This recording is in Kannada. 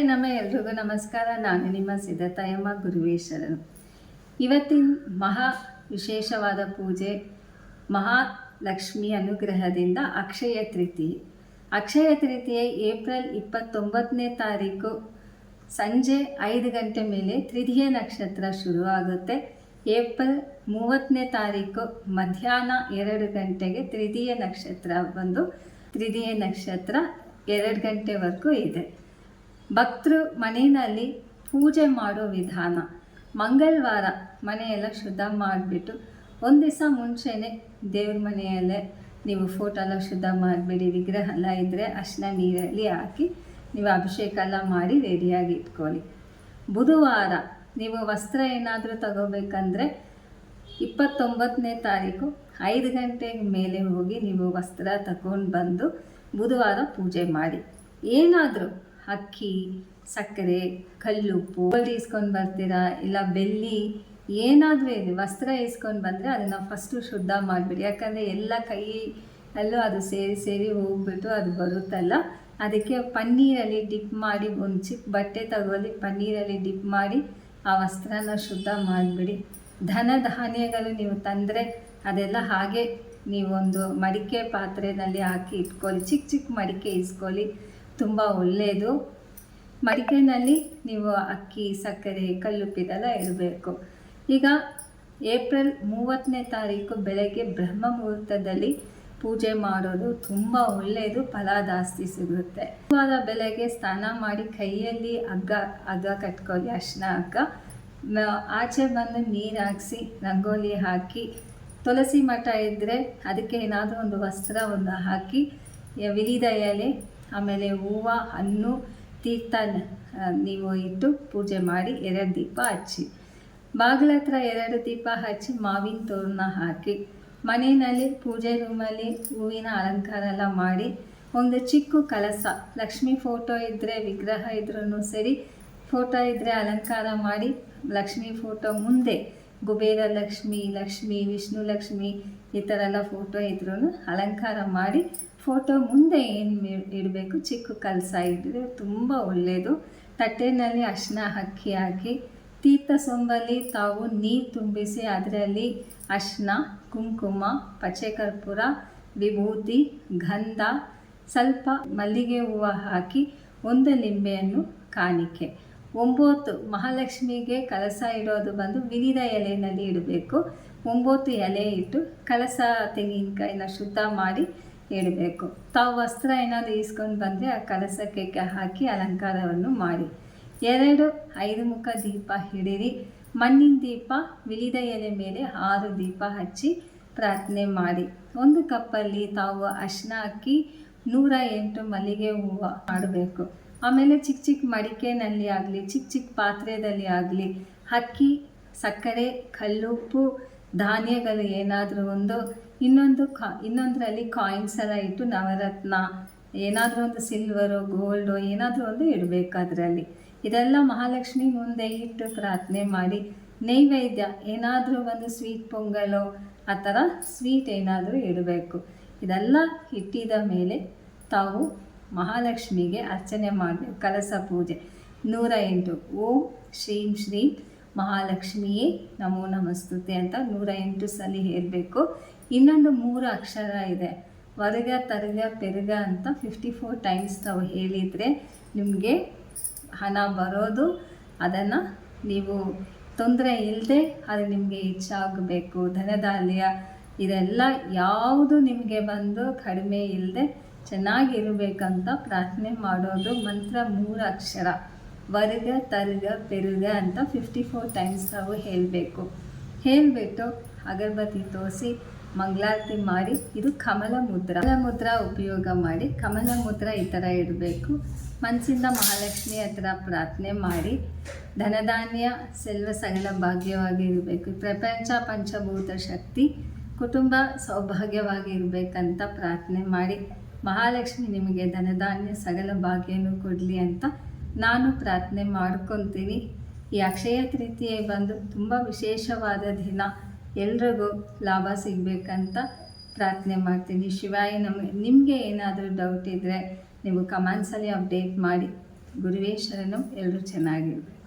ಹಾಯ್ ನಮ್ಮ ಎಲ್ರಿಗೂ ನಮಸ್ಕಾರ. ನಾನು ನಿಮ್ಮ ಸಿದ್ಧತಾಯಮ್ಮ ಗುರುವೇಶ್ವರರು. ಇವತ್ತಿನ ಮಹಾ ವಿಶೇಷವಾದ ಪೂಜೆ ಮಹಾಲಕ್ಷ್ಮಿ ಅನುಗ್ರಹದಿಂದ ಅಕ್ಷಯ ತೃತಿ ಅಕ್ಷಯ ತೃತೀಯ ಏಪ್ರಿಲ್ ಇಪ್ಪತ್ತೊಂಬತ್ತನೇ ತಾರೀಕು ಸಂಜೆ ಐದು ಗಂಟೆ ಮೇಲೆ ತೃತೀಯ ನಕ್ಷತ್ರ ಶುರುವಾಗುತ್ತೆ. ಏಪ್ರಿಲ್ ಮೂವತ್ತನೇ ತಾರೀಕು ಮಧ್ಯಾಹ್ನ ಎರಡು ಗಂಟೆಗೆ ತೃತೀಯ ನಕ್ಷತ್ರ ಬಂದು ತೃತೀಯ ನಕ್ಷತ್ರ ಎರಡು ಗಂಟೆವರೆಗೂ ಇದೆ. ಭಕ್ತರು ಮನೆಯಲ್ಲಿ ಪೂಜೆ ಮಾಡೋ ವಿಧಾನ. ಮಂಗಳವಾರ ಮನೆಯೆಲ್ಲ ಶುದ್ಧ ಮಾಡಿಬಿಟ್ಟು ಒಂದು ದಿವಸ ಮುಂಚೆನೇ ದೇವ್ರ ಮನೆಯಲ್ಲೇ ನೀವು ಫೋಟೋ ಎಲ್ಲ ಶುದ್ಧ ಮಾಡಿಬಿಡಿ, ವಿಗ್ರಹ ಎಲ್ಲ ಇದ್ದರೆ ಅರ್ಶಿನ ನೀರಲ್ಲಿ ಹಾಕಿ ನೀವು ಅಭಿಷೇಕ ಎಲ್ಲ ಮಾಡಿ ರೆಡಿಯಾಗಿ ಇಟ್ಕೊಳ್ಳಿ. ಬುಧವಾರ ನೀವು ವಸ್ತ್ರ ಏನಾದರೂ ತಗೋಬೇಕಂದ್ರೆ ಇಪ್ಪತ್ತೊಂಬತ್ತನೇ ತಾರೀಕು ಐದು ಗಂಟೆಗೆ ಮೇಲೆ ಹೋಗಿ ನೀವು ವಸ್ತ್ರ ತಗೊಂಡು ಬಂದು ಬುಧವಾರ ಪೂಜೆ ಮಾಡಿ. ಏನಾದರೂ ಅಕ್ಕಿ, ಸಕ್ಕರೆ, ಕಲ್ಲುಪ್ಪು ಇಸ್ಕೊಂಡು ಬರ್ತೀರಾ? ಇಲ್ಲ ಬೆಳ್ಳಿ, ಏನಾದರೂ ಇದೆ ವಸ್ತ್ರ ಇಸ್ಕೊಂಡು ಬಂದರೆ ಅದನ್ನು ಫಸ್ಟು ಶುದ್ಧ ಮಾಡಿಬಿಡಿ. ಯಾಕಂದರೆ ಎಲ್ಲ ಕೈ ಅಲ್ಲೂ ಅದು ಸೇರಿ ಸೇರಿ ಹೋಗ್ಬಿಟ್ಟು ಅದು ಬರುತ್ತಲ್ಲ? ಅದಕ್ಕೆ ಪನ್ನೀರಲ್ಲಿ ಡಿಪ್ ಮಾಡಿ ಒಂದು ಚಿಕ್ಕ ಬಟ್ಟೆ ತಗೊಳ್ಳಿ ಪನ್ನೀರಲ್ಲಿ ಡಿಪ್ ಮಾಡಿ ಆ ವಸ್ತ್ರನ ಶುದ್ಧ ಮಾಡಿಬಿಡಿ. ಧನ ಧಾನ್ಯಗಳು ನೀವು ತಂದರೆ ಅದೆಲ್ಲ ಹಾಗೆ ನೀವೊಂದು ಮಡಿಕೆ ಪಾತ್ರೆಯಲ್ಲಿ ಹಾಕಿ ಇಟ್ಕೊಳ್ಳಿ. ಚಿಕ್ಕ ಚಿಕ್ಕ ಮಡಿಕೆ ಇಸ್ಕೊಳ್ಳಿ. ತುಂಬ ಒಳ್ಳೆಯದು. ಮಡಿಕೆನಲ್ಲಿ ನೀವು ಅಕ್ಕಿ, ಸಕ್ಕರೆ ಕಲ್ಲುಪ್ಪಿದೆಲ್ಲ ಇರಬೇಕು ಈಗ ಏಪ್ರಿಲ್ ಮೂವತ್ತನೇ ತಾರೀಕು ಬೆಳಗ್ಗೆ ಬ್ರಹ್ಮ ಮುಹೂರ್ತದಲ್ಲಿ ಪೂಜೆ ಮಾಡೋದು ತುಂಬ ಒಳ್ಳೆಯದು, ಫಲ ಜಾಸ್ತಿ ಸಿಗುತ್ತೆ. ವಾರ ಬೆಳಗ್ಗೆ ಸ್ನಾನ ಮಾಡಿ ಕೈಯಲ್ಲಿ ಹಗ್ಗ ಹಗ್ಗ ಕಟ್ಕೊಳ್ಳಿ, ಅರ್ಶಿನ ಹಗ್ಗ. ಆಚೆ ಬಂದು ನೀರು ಹಾಕಿಸಿ, ರಂಗೋಲಿ ಹಾಕಿ. ತುಳಸಿ ಮಠ ಇದ್ದರೆ ಅದಕ್ಕೆ ಏನಾದರೂ ಒಂದು ವಸ್ತ್ರ ಒಂದು ಹಾಕಿ ವಿವಿಧ ಎಲೆ. ಆಮೇಲೆ ಹೂವು, ಹಣ್ಣು ತೀರ್ಥ ನೀವು ಇಟ್ಟು ಪೂಜೆ ಮಾಡಿ ಎರಡು ದೀಪ ಹಚ್ಚಿ. ಬಾಗಿಲ ಹತ್ರ ಎರಡು ದೀಪ ಹಚ್ಚಿ ಮಾವಿನ ತೋರಣ ಹಾಕಿ. ಮನೆಯಲ್ಲಿ ಪೂಜೆ ರೂಮಲ್ಲಿ ಹೂವಿನ ಅಲಂಕಾರ ಎಲ್ಲ ಮಾಡಿ ಒಂದು ಚಿಕ್ಕ ಕಲಸ, ಲಕ್ಷ್ಮಿ ಫೋಟೋ ಇದ್ದರೆ ವಿಗ್ರಹ ಇದ್ರೂ ಸರಿ, ಫೋಟೋ ಇದ್ದರೆ ಅಲಂಕಾರ ಮಾಡಿ ಲಕ್ಷ್ಮಿ ಫೋಟೋ ಮುಂದೆ ಕುಬೇರ ಲಕ್ಷ್ಮಿ ಲಕ್ಷ್ಮಿ, ವಿಷ್ಣು ಲಕ್ಷ್ಮಿ ಈ ಥರ ಎಲ್ಲ ಫೋಟೋ ಇದ್ರೂ ಅಲಂಕಾರ ಮಾಡಿ ಫೋಟೋ ಮುಂದೆ ಏನು ಇಡಬೇಕು? ಚಿಕ್ಕ ಕಲಸ ಇದ್ದರೆ ತುಂಬ ಒಳ್ಳೆಯದು ತಟ್ಟೆನಲ್ಲಿ ಅರ್ಶಿನ ಅಕ್ಕಿ ಹಾಕಿ ತೀರ್ಥ ಸೊಂಬಲ್ಲಿ ತಾವು ನೀರು ತುಂಬಿಸಿ ಅದರಲ್ಲಿ ಅರ್ಶಿನ ಕುಂಕುಮ ಪಚ್ಚೆ ಕರ್ಪೂರ, ವಿಭೂತಿ, ಗಂಧ, ಸ್ವಲ್ಪ ಮಲ್ಲಿಗೆ ಹೂವು ಹಾಕಿ ಒಂದು ನಿಂಬೆಯನ್ನು ಕಾಣಿಕೆ. ಒಂಬತ್ತು ಮಹಾಲಕ್ಷ್ಮಿಗೆ ಕಲಸ ಇಡೋದು ಬಂದು ವಿವಿಧ ಎಲೆಯಲ್ಲಿ ಇಡಬೇಕು. ಒಂಬತ್ತು ಎಲೆ ಇಟ್ಟು ಕಲಸ ತೆಂಗಿನಕಾಯಿನ ಶುದ್ಧ ಮಾಡಿ ಇಡಬೇಕು. ತಾವು ವಸ್ತ್ರ ಏನಾದರೂ ಈಸ್ಕೊಂಡು ಬಂದರೆ ಆ ಕಲಸಕ್ಕೆ ಹಾಕಿ ಅಲಂಕಾರವನ್ನು ಮಾಡಿ. ಎರಡು ಐದು ಮುಖ ದೀಪ ಹಿಡಿರಿ. ಮಣ್ಣಿನ ದೀಪ, ವಿವಿಧ ಎಲೆ ಮೇಲೆ ಆರು ದೀಪ ಹಚ್ಚಿ ಪ್ರಾರ್ಥನೆ ಮಾಡಿ. ಒಂದು ಕಪ್ಪಲ್ಲಿ ತಾವು ಅರ್ಶಿನ ಹಾಕಿ ನೂರ ಎಂಟು ಮಲ್ಲಿಗೆ ಹೂವು ಮಾಡಬೇಕು. ಆಮೇಲೆ ಚಿಕ್ಕ ಚಿಕ್ಕ ಮಡಿಕೆನಲ್ಲಿ ಆಗಲಿ, ಚಿಕ್ಕ ಚಿಕ್ಕ ಪಾತ್ರೆಯಲ್ಲಿ ಆಗಲಿ, ಅಕ್ಕಿ, ಸಕ್ಕರೆ, ಕಲ್ಲುಪ್ಪು, ಧಾನ್ಯಗಳು ಏನಾದರೂ ಒಂದು ಇನ್ನೊಂದು ಕಾ, ಇನ್ನೊಂದರಲ್ಲಿ ಕಾಯಿನ್ಸ್ ಎಲ್ಲ ಇಟ್ಟು ನವರತ್ನ, ಏನಾದರೂ ಒಂದು ಸಿಲ್ವರು ಗೋಲ್ಡು ಏನಾದರೂ ಒಂದು ಇಡಬೇಕು ಅದರಲ್ಲಿ. ಇದೆಲ್ಲ ಮಹಾಲಕ್ಷ್ಮಿ ಮುಂದೆ ಇಟ್ಟು ಪ್ರಾರ್ಥನೆ ಮಾಡಿ, ನೈವೇದ್ಯ, ಏನಾದರೂ ಒಂದು ಸ್ವೀಟ್ ಪೊಂಗಲು, ಆ ಥರ ಸ್ವೀಟ್ ಏನಾದರೂ ಇಡಬೇಕು. ಇದೆಲ್ಲ ಇಟ್ಟಿದ ಮೇಲೆ ತಾವು ಮಹಾಲಕ್ಷ್ಮಿಗೆ ಅರ್ಚನೆ ಮಾಡಬೇಕು ಕಲಸ ಪೂಜೆ. ನೂರ ಎಂಟು. ಓಂ ಶ್ರೀಂ ಶ್ರೀ ಮಹಾಲಕ್ಷ್ಮಿಯೇ ನಮೋ ನಮಸ್ತುತೆ ಅಂತ ನೂರ ಎಂಟು ಸಲ ಹೇಳಬೇಕು ಇನ್ನೊಂದು ಮೂರು ಅಕ್ಷರ ಇದೆ. ವರ್ಗ, ತರ್ಗ, ಪೆರ್ಗ ಅಂತ ಫಿಫ್ಟಿ ಫೋರ್ ಟೈಮ್ಸ್ ನಾವು ಹೇಳಿದರೆ ನಿಮಗೆ ಹಣ ಬರೋದು. ಅದನ್ನು ನೀವು ತೊಂದರೆ ಇಲ್ಲದೆ ಅದು ನಿಮಗೆ ಹೆಚ್ಚಾಗಬೇಕು. ಧನಧಾನ್ಯ ಇದೆಲ್ಲ ಯಾವುದು ನಿಮಗೆ ಬಂದು ಕಡಿಮೆ ಇಲ್ಲದೆ ಚೆನ್ನಾಗಿರಬೇಕಂತ ಪ್ರಾರ್ಥನೆ ಮಾಡೋದು ಮಂತ್ರ ಮೂರು ಅಕ್ಷರ. ವರ್ಗ, ತರ್ಗ, ಪೆರುಗ ಅಂತ ಫಿಫ್ಟಿ ಫೋರ್ ಟೈಮ್ಸ್ ನಾವು ಹೇಳಬೇಕು. ಹೇಳಿಬಿಟ್ಟು ಅಗರಬತ್ತಿ ತೋರಿಸಿ ಮಂಗಳಾರತಿ ಮಾಡಿ, ಇದು ಕಮಲ ಮುದ್ರ. ಕಮಲ ಮುದ್ರ ಉಪಯೋಗ ಮಾಡಿ, ಕಮಲ ಮುದ್ರ ಈ ಥರ ಇಡಬೇಕು. ಮನಸ್ಸಿಂದ ಮಹಾಲಕ್ಷ್ಮಿ ಹತ್ರ ಪ್ರಾರ್ಥನೆ ಮಾಡಿ, ಧನಧಾನ್ಯ, ಸೆಲ್ವ ಸಗಣ ಭಾಗ್ಯವಾಗಿ ಇರಬೇಕು. ಪ್ರಪಂಚ ಪಂಚಭೂತ ಶಕ್ತಿ, ಕುಟುಂಬ ಸೌಭಾಗ್ಯವಾಗಿ ಇರಬೇಕಂತ ಪ್ರಾರ್ಥನೆ ಮಾಡಿ, ಮಹಾಲಕ್ಷ್ಮಿ ನಿಮಗೆ ಧನಧಾನ್ಯ ಸಗಲ ಭಾಗ್ಯನೂ ಕೊಡಲಿ ಅಂತ ನಾನು ಪ್ರಾರ್ಥನೆ ಮಾಡ್ಕೊತೀನಿ. ಈ ಅಕ್ಷಯ ತೃತೀಯ ಬಂದು ತುಂಬ ವಿಶೇಷವಾದ ದಿನ. ಎಲ್ರಿಗೂ ಲಾಭ ಸಿಗಬೇಕಂತ ಪ್ರಾರ್ಥನೆ ಮಾಡ್ತೀನಿ. ಶಿವಾಯ, ನಮಗೆ ನಿಮಗೆ ಏನಾದರೂ ಡೌಟ್ ಇದ್ದರೆ ನೀವು ಕಮೆಂಟ್ಸಲ್ಲಿ ಅಪ್ಡೇಟ್ ಮಾಡಿ. ಗುರುವೇಶ್ವರನು ಎಲ್ಲರೂ ಚೆನ್ನಾಗಿರ್ಬೇಕು.